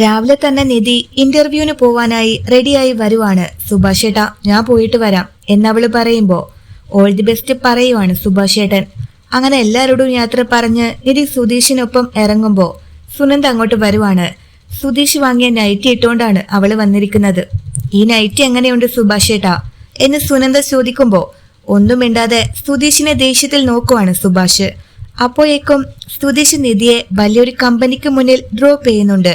രാവിലെ തന്നെ നിധി ഇന്റർവ്യൂവിന് പോവാനായി റെഡിയായി വരുവാണ് സുഭാഷേട്ട ഞാൻ പോയിട്ട് വരാം. എന്നവൾ പറയുമ്പോ ഓൾ ദി ബെസ്റ്റ് പറയുവാണ് സുഭാഷേട്ടൻ അങ്ങനെ എല്ലാവരോടും യാത്ര പറഞ്ഞ് നിധി സുധീഷിനൊപ്പം ഇറങ്ങുമ്പോ സുനന്ദ അങ്ങോട്ട് വരുവാണ്. സുധീഷ് വാങ്ങിയ നൈറ്റി ഇട്ടുകൊണ്ടാണ് അവൾ വന്നിരിക്കുന്നത്. ഈ നൈറ്റി എങ്ങനെയുണ്ട് സുഭാഷേട്ട എന്ന് സുനന്ദ ചോദിക്കുമ്പോ ഒന്നും മിണ്ടാതെ സുധീഷിനെ ദേഷ്യത്തിൽ നോക്കുവാണ് സുഭാഷ്. അപ്പോഴേക്കും സുധീഷ് നിധിയെ വലിയൊരു കമ്പനിക്ക് മുന്നിൽ ഡ്രോപ്പ് ചെയ്യുന്നുണ്ട്.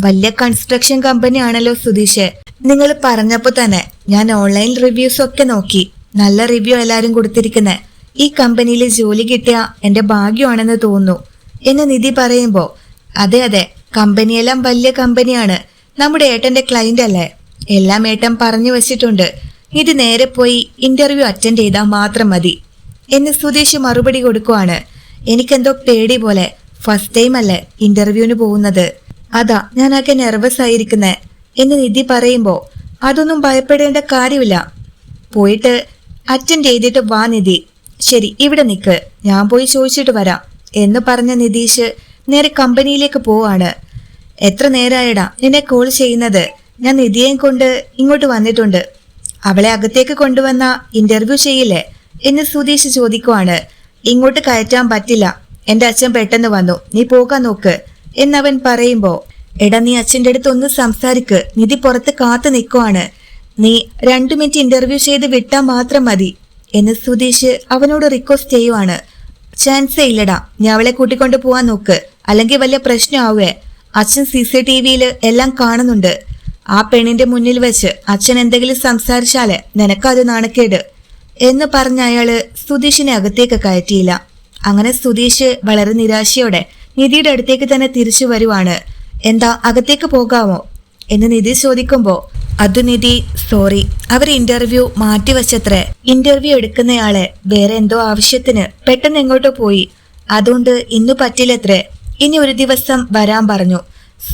വലിയ കൺസ്ട്രക്ഷൻ കമ്പനി ആണല്ലോ സുധീഷ്. നിങ്ങൾ പറഞ്ഞപ്പോ തന്നെ ഞാൻ ഓൺലൈൻ റിവ്യൂസ് ഒക്കെ നോക്കി. നല്ല റിവ്യൂ എല്ലാരും കൊടുത്തിരിക്കുന്നെ. ഈ കമ്പനിയിൽ ജോലി കിട്ടിയ എന്റെ ഭാഗ്യമാണെന്ന് തോന്നുന്നു. എന്ന് നിധി പറയുമ്പോ അതെ അതെ കമ്പനിയെല്ലാം വലിയ കമ്പനിയാണ് നമ്മുടെ ഏട്ടന്റെ ക്ലയന്റ് അല്ലേ? എല്ലാം ഏട്ടൻ പറഞ്ഞു വെച്ചിട്ടുണ്ട്. ഇത് നേരെ പോയി ഇന്റർവ്യൂ അറ്റൻഡ് ചെയ്താൽ മാത്രം മതി. എന്ന് സുധീഷ് മറുപടി കൊടുക്കുവാണ്. എനിക്കെന്തോ പേടി പോലെ ഫസ്റ്റ് ടൈം അല്ലേ ഇന്റർവ്യൂവിന് പോകുന്നത്. അതാ ഞാനൊക്കെ നെർവസ് ആയിരിക്കുന്നേ. എന്ന് നിധി പറയുമ്പോ അതൊന്നും ഭയപ്പെടേണ്ട കാര്യമില്ല. പോയിട്ട് അറ്റൻഡ് ചെയ്തിട്ട് വാ നിധി. ശരി ഇവിടെ നിക്ക്. ഞാൻ പോയി ചോദിച്ചിട്ട് വരാം. എന്ന് പറഞ്ഞ നിതീഷ് നേരെ കമ്പനിയിലേക്ക് പോവാണ്. എത്ര നേരായടാ നിന്നെ കോൾ ചെയ്യുന്നത്? ഞാൻ നിധിയെയും കൊണ്ട് ഇങ്ങോട്ട് വന്നിട്ടുണ്ട്. അവളെ അകത്തേക്ക് കൊണ്ടുവന്ന ഇന്റർവ്യൂ ചെയ്യില്ലേ? എന്ന് സുധീഷ് ചോദിക്കുവാണ്. ഇങ്ങോട്ട് കയറ്റാൻ പറ്റില്ല. എന്റെ അച്ഛൻ പെട്ടെന്ന് വന്നു. നീ പോകാൻ നോക്ക്. എന്നവൻ പറയുമ്പോ എടാ നീ അച്ഛന്റെ അടുത്ത് ഒന്ന് സംസാരിക്ക്. നിധി പുറത്ത് കാത്തു നിൽക്കുവാണ്. നീ രണ്ടു മിനിറ്റ് ഇന്റർവ്യൂ ചെയ്ത് വിട്ടാൽ മാത്രം മതി. എന്ന് സുധീഷ് അവനോട് റിക്വസ്റ്റ് ചെയ്യുവാണ്. ചാൻസേ ഇല്ലടാ. നീ അവളെ കൂട്ടിക്കൊണ്ട് പോവാൻ നോക്ക്. അല്ലെങ്കിൽ വലിയ പ്രശ്നമാവേ അച്ഛൻ സി സി ടി വിയിൽ എല്ലാം കാണുന്നുണ്ട്. ആ പെണ്ണിന്റെ മുന്നിൽ വെച്ച് അച്ഛൻ എന്തെങ്കിലും സംസാരിച്ചാൽ നിനക്കത് നാണക്കേട്. എന്ന് പറഞ്ഞ അയാൾ സുധീഷിനെ അകത്തേക്ക് കയറ്റിയില്ല. അങ്ങനെ സുധീഷ് വളരെ നിരാശയോടെ നിധിയുടെ അടുത്തേക്ക് തന്നെ തിരിച്ചു വരുവാണ്. എന്താ അകത്തേക്ക് പോകാമോ? എന്ന് നിധി ചോദിക്കുമ്പോ അത് നിധി സോറി അവർ ഇന്റർവ്യൂ മാറ്റിവെച്ചത്രേ. ഇന്റർവ്യൂ എടുക്കുന്നയാളെ വേറെ എന്തോ ആവശ്യത്തിന് പെട്ടെന്ന് എങ്ങോട്ടോ പോയി. അതുകൊണ്ട് ഇന്നു പറ്റില്ലത്രേ. ഇനി ഒരു ദിവസം വരാൻ പറഞ്ഞു.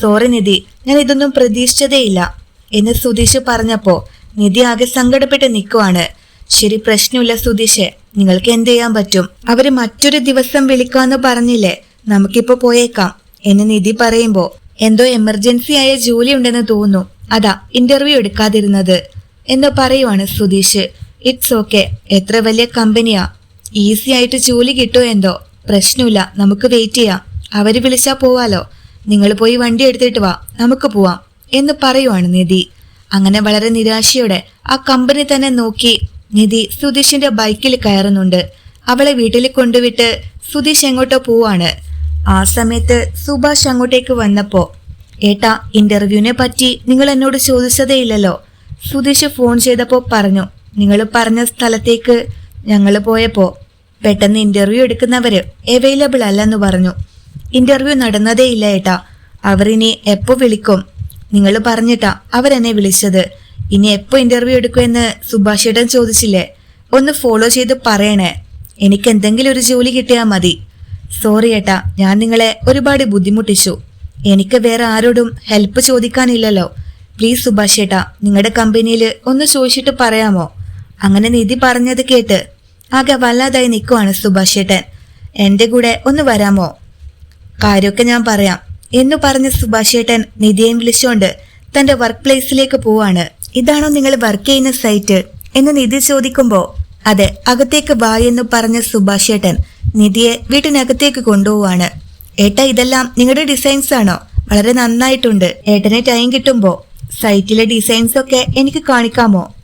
സോറി നിധി ഞാൻ ഇതൊന്നും പ്രതീക്ഷിച്ചതേയില്ല. എന്ന് സുധീഷ് പറഞ്ഞപ്പോ നിധി ആകെ സങ്കടപ്പെട്ട് നിൽക്കുവാണ് ശരി പ്രശ്നമില്ല സുധീഷെ. നിങ്ങൾക്ക് എന്ത് ചെയ്യാൻ പറ്റും? അവർ മറ്റൊരു ദിവസം വിളിക്കാന്ന് പറഞ്ഞില്ലേ? നമുക്കിപ്പോ പോയേക്കാം എന്ന് നിധി പറയുമ്പോ എന്തോ എമർജൻസി ആയ ജോലി ഉണ്ടെന്ന് തോന്നുന്നു. അതാ ഇന്റർവ്യൂ എടുക്കാതിരുന്നത്. എന്ന് പറയുവാണ് സുധീഷ്. ഇറ്റ്സ് ഓക്കെ എത്ര വലിയ കമ്പനിയാ ഈസി ആയിട്ട് ജോലി കിട്ടോ എന്തോ? പ്രശ്നമില്ല നമുക്ക് വെയിറ്റ് ചെയ്യാം. അവർ വിളിച്ചാ പോവാലോ. നിങ്ങൾ പോയി വണ്ടി എടുത്തിട്ട് വാ നമുക്ക് പോവാം എന്ന് പറയുവാണ് നിധി. അങ്ങനെ വളരെ നിരാശയോടെ ആ കമ്പനി തന്നെ നോക്കി നിധി സുധീഷിന്റെ ബൈക്കിൽ കയറുന്നുണ്ട്. അവളെ വീട്ടിൽ കൊണ്ടുവിട്ട് സുധീഷ് എങ്ങോട്ടോ പോവാണ്. ആ സമയത്ത് സുഭാഷ് അങ്ങോട്ടേക്ക് വന്നപ്പോ ഏട്ടാ ഇന്റർവ്യൂവിനെ പറ്റി നിങ്ങൾ എന്നോട് ചോദിച്ചതേ ഇല്ലല്ലോ. സുധീഷ് ഫോൺ ചെയ്തപ്പോ പറഞ്ഞു നിങ്ങൾ പറഞ്ഞ സ്ഥലത്തേക്ക് ഞങ്ങൾ പോയപ്പോ പെട്ടെന്ന് ഇന്റർവ്യൂ എടുക്കുന്നവര് അവൈലബിൾ അല്ലെന്ന് പറഞ്ഞു. ഇന്റർവ്യൂ നടന്നതേ ഇല്ല ഏട്ടാ. അവരിനി എപ്പോ വിളിക്കും? നിങ്ങൾ പറഞ്ഞിട്ടാ അവരെന്നെ വിളിച്ചത്. ഇനി എപ്പോ ഇന്റർവ്യൂ എടുക്കുമെന്ന് സുഭാഷ് ഏട്ടൻ ചോദിച്ചില്ലേ? ഒന്ന് ഫോളോ ചെയ്ത് പറയണേ. എനിക്ക് എന്തെങ്കിലും ഒരു ജോലി കിട്ടിയാൽ മതി. സോറി ഏട്ടാ ഞാൻ നിങ്ങളെ ഒരുപാട് ബുദ്ധിമുട്ടിച്ചു. എനിക്ക് വേറെ ആരോടും ഹെൽപ്പ് ചോദിക്കാനില്ലല്ലോ. പ്ലീസ് സുഭാഷ് ഏട്ടാ നിങ്ങളുടെ കമ്പനിയിൽ ഒന്ന് ചോദിച്ചിട്ട് പറയാമോ? അങ്ങനെ നിധി പറഞ്ഞത് കേട്ട് ആകെ വല്ലാതായി നിൽക്കുവാണ് സുഭാഷ് ഏട്ടൻ. എന്റെ കൂടെ ഒന്ന് വരാമോ? കാര്യമൊക്കെ ഞാൻ പറയാം. എന്നു പറഞ്ഞ സുഭാഷ് ഏട്ടൻ നിധിയെ വിളിച്ചുകൊണ്ട് തന്റെ വർക്ക് പ്ലേസിലേക്ക് പോവാണ്. ഇതാണോ നിങ്ങൾ വർക്ക് ചെയ്യുന്ന സൈറ്റ് എന്ന് നിധി ചോദിക്കുമ്പോ അതെ അകത്തേക്ക് വാ എന്ന് പറഞ്ഞ സുഭാഷ് ഏട്ടൻ നിധിയെ വീട്ടിനകത്തേക്ക് കൊണ്ടുപോവാണ്. ഏട്ട ഇതെല്ലാം നിങ്ങളുടെ ഡിസൈൻസ് ആണോ? വളരെ നന്നായിട്ടുണ്ട്. ഏട്ടനെ ടൈം കിട്ടുമ്പോ സൈറ്റിലെ ഡിസൈൻസ് ഒക്കെ എനിക്ക് കാണിക്കാമോ?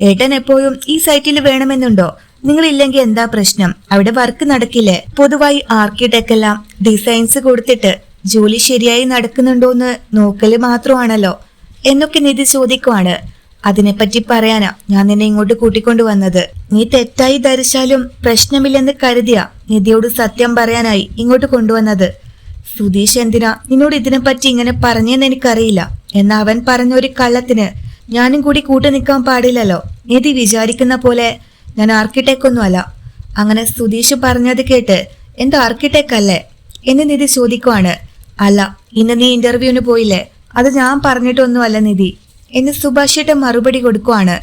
ഏട്ടൻ എപ്പോഴും ഈ സൈറ്റിൽ വേണമെന്നുണ്ടോ? നിങ്ങളില്ലെങ്കിൽ എന്താ പ്രശ്നം? അവിടെ വർക്ക് നടക്കില്ലേ? പൊതുവായി ആർക്കിടെക്ട് എല്ലാം ഡിസൈൻസ് കൊടുത്തിട്ട് ജോലി ശരിയായി നടക്കുന്നുണ്ടോന്ന് നോക്കൽ മാത്രമാണല്ലോ എന്നൊക്കെ നിധി ചോദിക്കുവാണ്. അതിനെപ്പറ്റി പറയാനാ ഞാൻ നിന്നെ ഇങ്ങോട്ട് കൂട്ടിക്കൊണ്ടു വന്നത്. നീ തെറ്റായി ധരിച്ചാലും പ്രശ്നമില്ലെന്ന് കരുതിയ നിധിയോട് സത്യം പറയാനായി ഇങ്ങോട്ട് കൊണ്ടുവന്നത്. സുധീഷ് എന്തിനാ നിന്നോട് ഇതിനെപ്പറ്റി ഇങ്ങനെ പറഞ്ഞെന്ന് എനിക്കറിയില്ല. എന്നാ അവൻ പറഞ്ഞ ഒരു കള്ളത്തിന് ഞാനും കൂടി കൂട്ടു നിൽക്കാൻ പാടില്ലല്ലോ. നിധി വിചാരിക്കുന്ന പോലെ ഞാൻ ആർക്കിടെക്ട് ഒന്നുമല്ല അങ്ങനെ സുധീഷ് പറഞ്ഞത് കേട്ട് എന്താ ആർക്കിടെക്ട് അല്ലേ എന്ന് നിധി ചോദിക്കുവാണ്. അല്ല ഇന്ന് നീ ഇന്റർവ്യൂവിന് പോയില്ലേ? അത് ഞാൻ പറഞ്ഞിട്ടൊന്നുമല്ല നിധി. എന്ന് സുഭാഷിയുടെ മറുപടി കൊടുക്കുവാണ്.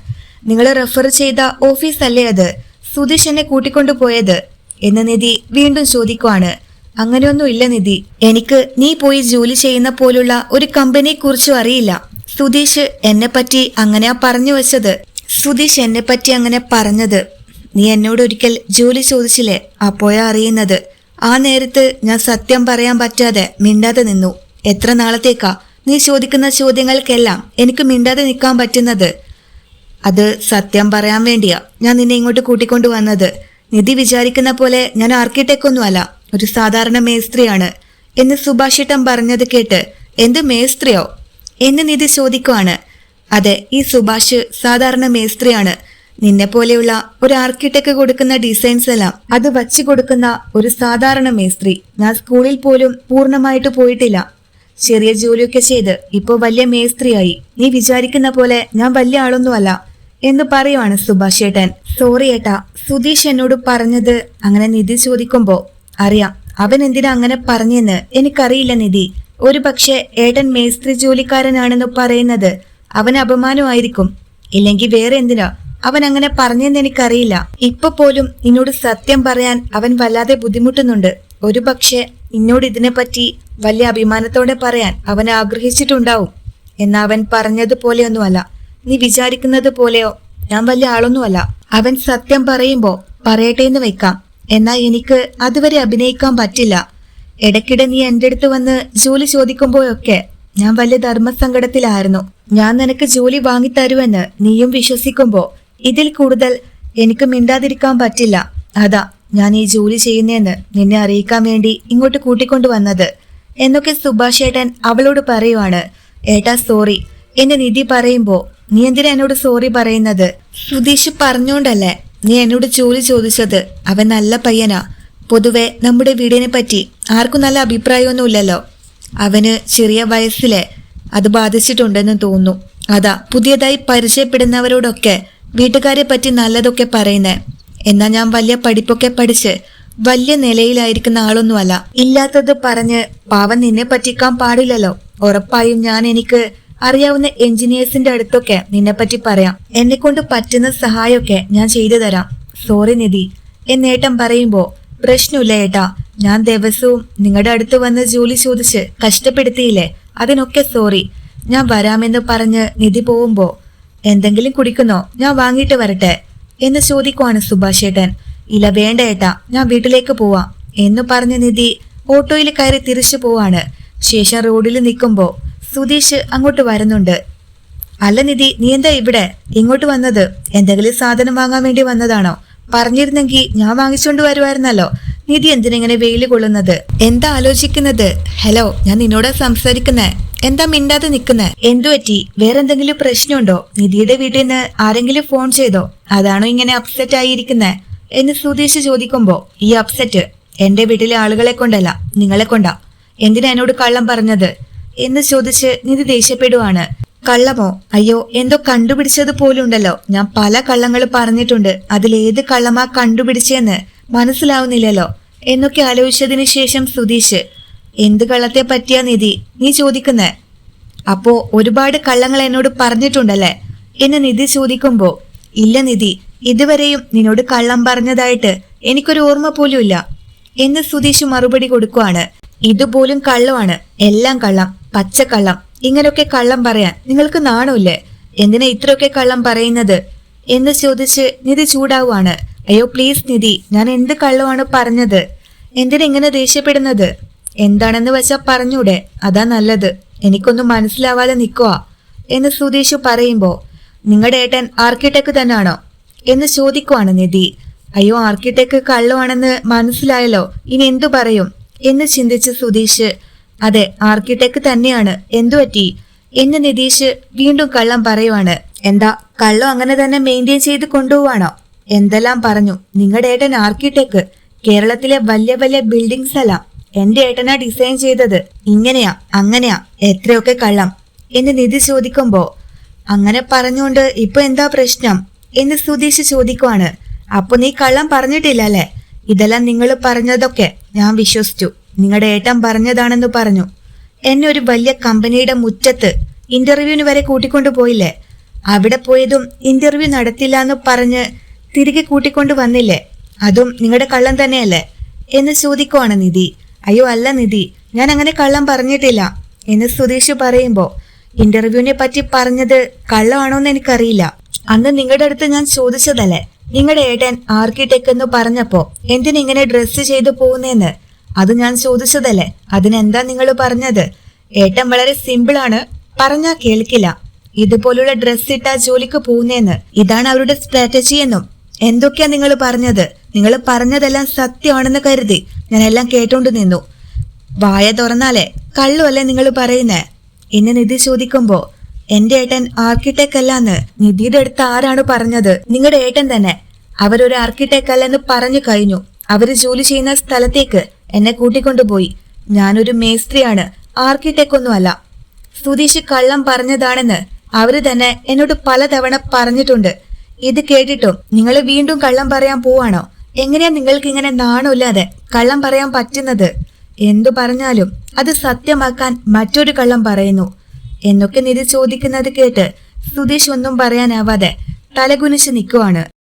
നിങ്ങൾ റെഫർ ചെയ്ത ഓഫീസ് അല്ലേ അത്? സുധീഷ് എന്നെ കൂട്ടിക്കൊണ്ടു പോയത്? എന്ന് നിധി വീണ്ടും ചോദിക്കുവാണ്. അങ്ങനെയൊന്നും ഇല്ല നിധി. എനിക്ക് നീ പോയി ജോലി ചെയ്യുന്ന പോലുള്ള ഒരു കമ്പനിയെ കുറിച്ചും അറിയില്ല. സുധീഷ് എന്നെ പറ്റി അങ്ങനെയാ പറഞ്ഞു വെച്ചത്. സുധീഷ് എന്നെ പറ്റി അങ്ങനെ പറഞ്ഞത്. നീ എന്നോട് ഒരിക്കൽ ജോലി ചോദിച്ചില്ലേ? അപ്പോഴാ അറിയുന്നത്. ആ നേരത്ത് ഞാൻ സത്യം പറയാൻ പറ്റാതെ മിണ്ടാതെ നിന്നു. എത്ര നാളത്തേക്കാ? നീ ചോദിക്കുന്ന ചോദ്യങ്ങൾക്കെല്ലാം എനിക്ക് മിണ്ടാതെ നിൽക്കാൻ പറ്റുന്നത്. അത് സത്യം പറയാൻ വേണ്ടിയാ ഞാൻ നിന്നെ ഇങ്ങോട്ട് കൂട്ടിക്കൊണ്ടു വന്നത്. നിധി വിചാരിക്കുന്ന പോലെ ഞാൻ അല്ല ഒരു സാധാരണ മേസ്ത്രിയാണ്. എന്ന് സുഭാഷിട്ടം പറഞ്ഞത് കേട്ട് എന്ത് മേസ്ത്രിയോ? എന്ന് നിധി ചോദിക്കുവാണ്. അതെ ഈ സുഭാഷ് സാധാരണ മേസ്ത്രിയാണ്. നിന്നെ പോലെയുള്ള ഒരു ആർക്കിടെക്ട് കൊടുക്കുന്ന ഡിസൈൻസ് എല്ലാം അത് വച്ചു കൊടുക്കുന്ന ഒരു സാധാരണ മേസ്ത്രി ഞാൻ സ്കൂളിൽ പോലും പൂർണമായിട്ട് പോയിട്ടില്ല. ചെറിയ ജോലിയൊക്കെ ചെയ്ത് ഇപ്പോ വലിയ മേസ്ത്രിയായി. നീ വിചാരിക്കുന്ന പോലെ ഞാൻ വലിയ ആളൊന്നുമല്ല. എന്ന് പറയുവാണ് സുഭാഷ് ഏട്ടൻ. സോറി ഏട്ടാ സുധീഷ് എന്നോട് പറഞ്ഞത് അങ്ങനെ നിധി ചോദിക്കുമ്പോ അറിയാം അവൻ എന്തിനാ അങ്ങനെ പറഞ്ഞെന്ന് എനിക്കറിയില്ല നിധി. ഒരു പക്ഷേ ഏട്ടൻ മേസ്ത്രി ജോലിക്കാരനാണെന്ന് പറയുന്നത് അവൻ അപമാനമായിരിക്കും. ഇല്ലെങ്കിൽ വേറെ എന്തിനാ? അവൻ അങ്ങനെ പറഞ്ഞെന്ന് എനിക്കറിയില്ല. ഇപ്പൊ പോലും നിന്നോട് സത്യം പറയാൻ അവൻ വല്ലാതെ ബുദ്ധിമുട്ടുന്നുണ്ട്. ഒരു പക്ഷേ നിന്നോട് ഇതിനെപ്പറ്റി വലിയ അഭിമാനത്തോടെ പറയാൻ അവൻ ആഗ്രഹിച്ചിട്ടുണ്ടാവും. എന്നാ അവൻ പറഞ്ഞതുപോലെയൊന്നുമല്ല. നീ വിചാരിക്കുന്നത് പോലെയോ ഞാൻ വലിയ ആളൊന്നുമല്ല. അവൻ സത്യം പറയുമ്പോ പറയട്ടെ എന്ന് വെക്കാം എന്നാ എനിക്ക് അതുവരെ അഭിനയിക്കാൻ പറ്റില്ല. ഇടയ്ക്കിടെ നീ എന്റെ അടുത്ത് വന്ന് ജോലി ചോദിക്കുമ്പോഴൊക്കെ ഞാൻ വലിയ ധർമ്മസങ്കടത്തിലായിരുന്നു. ഞാൻ നിനക്ക് ജോലി വാങ്ങിത്തരുമെന്ന് നീയും വിശ്വസിക്കുമ്പോ ഇതിൽ കൂടുതൽ എനിക്ക് മിണ്ടാതിരിക്കാൻ പറ്റില്ല. അതാ ഞാൻ ഈ ജോലി ചെയ്യുന്നതെന്ന് നിന്നെ അറിയിക്കാൻ വേണ്ടി ഇങ്ങോട്ട് കൂട്ടിക്കൊണ്ടു വന്നത് എന്നൊക്കെ സുഭാഷ് ഏട്ടൻ അവളോട് പറയുവാണ്. ഏട്ടാ സോറി എന്നെ നിധി പറയുമ്പോ നീ എന്തിനാ എന്നോട് സോറി പറയുന്നത്? സുധീഷ് പറഞ്ഞോണ്ടല്ലേ നീ എന്നോട് ജോലി ചോദിച്ചത്? അവൻ നല്ല പയ്യനാ. പൊതുവെ നമ്മുടെ വീടിനെ പറ്റി ആർക്കും നല്ല അഭിപ്രായമൊന്നുമില്ലല്ലോ അവന് ചെറിയ വയസ്സിലെ അത് ബാധിച്ചിട്ടുണ്ടെന്ന് തോന്നുന്നു. അതാ പുതിയതായി പരിചയപ്പെടുന്നവരോടൊക്കെ വീട്ടുകാരെ പറ്റി നല്ലതൊക്കെ പറയുന്നേ. എന്നാ ഞാൻ വലിയ പഠിപ്പൊക്കെ പഠിച്ച് വലിയ നിലയിലായിരിക്കുന്ന ആളൊന്നുമല്ല. ഇല്ലാത്തത് പറഞ്ഞ് പാവൻ നിന്നെ പറ്റിക്കാൻ പാടില്ലല്ലോ. ഉറപ്പായും ഞാൻ എനിക്ക് അറിയാവുന്ന എഞ്ചിനീയേഴ്സിന്റെ അടുത്തൊക്കെ നിന്നെപ്പറ്റി പറയാം. എന്നെ കൊണ്ട് പറ്റുന്ന സഹായമൊക്കെ ഞാൻ ചെയ്തു തരാം. സോറി നിധി. എന്നേട്ടം പറയുമ്പോ പ്രശ്നമില്ല ഏട്ടാ. ഞാൻ ദിവസവും നിങ്ങളുടെ അടുത്ത് വന്ന് ജോലി ചോദിച്ച് കഷ്ടപ്പെടുത്തിയില്ലേ? അതിനൊക്കെ സോറി ഞാൻ വരാമെന്ന് പറഞ്ഞ് നിധി പോകുമ്പോ എന്തെങ്കിലും കുടിക്കുന്നോ? ഞാൻ വാങ്ങിയിട്ട് വരട്ടെ എന്ന് ചോദിക്കുവാണ് സുഭാഷ് ഏട്ടൻ. ഇല്ല വേണ്ട ഏട്ടാ ഞാൻ വീട്ടിലേക്ക് പോവാ. എന്ന് പറഞ്ഞ നിധി ഓട്ടോയിൽ കയറി തിരിച്ചു പോവാണ്. ശേഷം റോഡിൽ നിൽക്കുമ്പോൾ സുധീഷ് അങ്ങോട്ട് വരുന്നുണ്ട്. അല്ല നിധി നീ എന്താ ഇവിടെ? ഇങ്ങോട്ട് വന്നത്? എന്തെങ്കിലും സാധനം വാങ്ങാൻ വേണ്ടി വന്നതാണോ? പറഞ്ഞിരുന്നെങ്കിൽ ഞാൻ വാങ്ങിച്ചുകൊണ്ട് വരുമായിരുന്നല്ലോ നിധി എന്തിനെങ്ങനെ വെയിൽ കൊള്ളുന്നത്? എന്താ ആലോചിക്കുന്നത്? ഹലോ ഞാൻ നിന്നോടാ സംസാരിക്കുന്നേ. എന്താ മിണ്ടാതെ നിൽക്കുന്നേ പറ്റി? വേറെന്തെങ്കിലും പ്രശ്നമുണ്ടോ? നിധിയുടെ വീട്ടിൽ നിന്ന് ആരെങ്കിലും ഫോൺ ചെയ്തോ? അതാണോ ഇങ്ങനെ അപ്സെറ്റ് ആയിരിക്കുന്നേ? എന്ന് സുധീഷ് ചോദിക്കുമ്പോ ഈ അപ്സെറ്റ് എന്റെ വീട്ടിലെ ആളുകളെ കൊണ്ടല്ല നിങ്ങളെ കൊണ്ടാ. എന്തിനാ എന്നോട് കള്ളം പറഞ്ഞത്? എന്ന് ചോദിച്ച് നിധി ദേഷ്യപ്പെടുവാണ്. കള്ളമോ? അയ്യോ എന്തോ കണ്ടുപിടിച്ചത് പോലുണ്ടല്ലോ. ഞാൻ പല കള്ളങ്ങൾ പറഞ്ഞിട്ടുണ്ട്. അതിലേത് കള്ളമാ കണ്ടുപിടിച്ചെന്ന് മനസ്സിലാവുന്നില്ലല്ലോ. എന്നൊക്കെ ആലോചിച്ചതിന് ശേഷം സുധീഷ് എന്ത് കള്ളത്തെ പറ്റിയാ നിധി? നീ ചോദിക്കുന്നേ? അപ്പോ ഒരുപാട് കള്ളങ്ങൾ എന്നോട് പറഞ്ഞിട്ടുണ്ടല്ലേ? എന്ന് നിധി ചോദിക്കുമ്പോ ഇല്ല നിധി ഇതുവരെയും നിന്നോട് കള്ളം പറഞ്ഞതായിട്ട് എനിക്കൊരു ഓർമ്മ പോലുമില്ല എന്ന് സുതീഷ് മറുപടി കൊടുക്കുവാണ്. ഇതുപോലും കള്ളമാണ്. എല്ലാം കള്ളം. പച്ചക്കള്ളം. ഇങ്ങനൊക്കെ കള്ളം പറയാൻ നിങ്ങൾക്ക് നാണമില്ലേ? എന്തിനാ ഇത്രയൊക്കെ കള്ളം പറയുന്നത്? എന്ന് ചോദിച്ച് നിധി ചൂടാവുകയാണ് അയ്യോ പ്ലീസ് നിധി ഞാൻ എന്ത് കള്ളമാണ് പറഞ്ഞത്? എന്തിനാ ഇങ്ങനെ ദേഷ്യപ്പെടുന്നത്? എന്താണെന്ന് വെച്ചാ പറഞ്ഞൂടെ. അതാ നല്ലത്. എനിക്കൊന്നും മനസ്സിലാവാതെ നിൽക്കുക എന്ന് സുതീഷ് പറയുമ്പോൾ നിങ്ങളുടെ ഏട്ടൻ ആർക്കിടെക്ട് തന്നെയാണോ എന്ന് ചോദിക്കുവാണ് നിധി. അയ്യോ ആർക്കിടെക്ട് കള്ളമാണെന്ന് മനസ്സിലായല്ലോ. ഇനി എന്തു പറയും? എന്ന് ചിന്തിച്ച് സുധീഷ് അതെ ആർക്കിടെക്ട് തന്നെയാണ്. എന്തു പറ്റി? എന്ന് നിതീഷ് വീണ്ടും കള്ളം പറയുവാണ്. എന്താ കള്ളം അങ്ങനെ തന്നെ മെയിന്റെയിൻ ചെയ്ത് കൊണ്ടുപോവാണോ? എന്തെല്ലാം പറഞ്ഞു. നിങ്ങളുടെ ഏട്ടൻ ആർക്കിടെക്ട് കേരളത്തിലെ വലിയ വലിയ ബിൽഡിങ്സ് അല്ല. എന്റെ ഏട്ടനാ ഡിസൈൻ ചെയ്തത്. ഇങ്ങനെയാ അങ്ങനെയാ. എത്രയൊക്കെ കള്ളം. എന്ന് നിധി ചോദിക്കുമ്പോ അങ്ങനെ പറഞ്ഞുകൊണ്ട് ഇപ്പൊ എന്താ പ്രശ്നം? എന്ന് സുധീഷ് ചോദിക്കുവാണ്. അപ്പൊ നീ കള്ളം പറഞ്ഞിട്ടില്ല അല്ലേ ഇതെല്ലാം നിങ്ങൾ പറഞ്ഞതൊക്കെ ഞാൻ വിശ്വസിച്ചു. നിങ്ങളുടെ ഏട്ടൻ പറഞ്ഞതാണെന്ന് പറഞ്ഞു. എന്നെ ഒരു വലിയ കമ്പനിയുടെ മുറ്റത്ത് ഇന്റർവ്യൂവിന് വരെ കൂട്ടിക്കൊണ്ടു പോയില്ലേ? അവിടെ പോയതും ഇന്റർവ്യൂ നടത്തില്ല എന്ന് പറഞ്ഞ് തിരികെ കൂട്ടിക്കൊണ്ടു വന്നില്ലേ? അതും നിങ്ങളുടെ കള്ളം തന്നെയല്ലേ? എന്ന് ചോദിക്കുവാണ് നിധി. അയ്യോ അല്ല നിധി ഞാൻ അങ്ങനെ കള്ളം പറഞ്ഞിട്ടില്ല. എന്ന് സുധീഷ് പറയുമ്പോ ഇന്റർവ്യൂവിനെ പറ്റി പറഞ്ഞത് കള്ളമാണോന്ന് എനിക്കറിയില്ല. അന്ന് നിങ്ങളുടെ അടുത്ത് ഞാൻ ചോദിച്ചതല്ലേ? നിങ്ങളുടെ ഏട്ടൻ ആർക്കിടെക്ട് എന്ന് പറഞ്ഞപ്പോ എന്തിനിങ്ങനെ ഡ്രസ്സ് ചെയ്തു പോകുന്നേന്ന്? അത് ഞാൻ ചോദിച്ചതല്ലേ? അതിനെന്താ നിങ്ങൾ പറഞ്ഞത്? ഏട്ടൻ വളരെ സിമ്പിളാണ് പറഞ്ഞാ കേൾക്കില്ല. ഇതുപോലുള്ള ഡ്രസ് ഇട്ടാ ജോലിക്ക് പോകുന്നേന്ന്. ഇതാണ് അവരുടെ സ്ട്രാറ്റജി എന്നും. എന്തൊക്കെയാ നിങ്ങൾ പറഞ്ഞത്? നിങ്ങൾ പറഞ്ഞതെല്ലാം സത്യമാണെന്ന് കരുതി ഞാൻ എല്ലാം കേട്ടോണ്ട് നിന്നു. വായ തുറന്നാലേ കള്ളുമല്ലേ നിങ്ങൾ പറയുന്നേ? എന്നെ നിധി ചോദിക്കുമ്പോ എന്റെ ഏട്ടൻ ആർക്കിടെക് അല്ലാന്ന് നിധിയുടെ അടുത്ത് ആരാണ് പറഞ്ഞത്? നിങ്ങളുടെ ഏട്ടൻ തന്നെ. അവരൊരു ആർക്കിടെക് അല്ലെന്ന് പറഞ്ഞു കഴിഞ്ഞു. അവർ ജോലി ചെയ്യുന്ന സ്ഥലത്തേക്ക് എന്നെ കൂട്ടിക്കൊണ്ടുപോയി ഞാനൊരു മേസ്ത്രിയാണ് ആർക്കിടെക്ട് ഒന്നുമല്ല സുതീഷ് കള്ളം പറഞ്ഞതാണെന്ന് അവർ തന്നെ എന്നോട് പലതവണ പറഞ്ഞിട്ടുണ്ട്. ഇത് കേട്ടിട്ടും നിങ്ങൾ വീണ്ടും കള്ളം പറയാൻ പോവാണോ? എങ്ങനെയാ നിങ്ങൾക്ക് ഇങ്ങനെ നാണമില്ലാതെ കള്ളം പറയാൻ പറ്റുന്നത്? എന്തു പറഞ്ഞാലും അത് സത്യമാക്കാൻ മറ്റൊരു കള്ളം പറയുന്നു. എന്നൊക്കെ നിധി ചോദിക്കുന്നത് കേട്ട് സുധീഷ് ഒന്നും പറയാനാവാതെ തലകുനിച്ച് നിൽക്കുവാണ്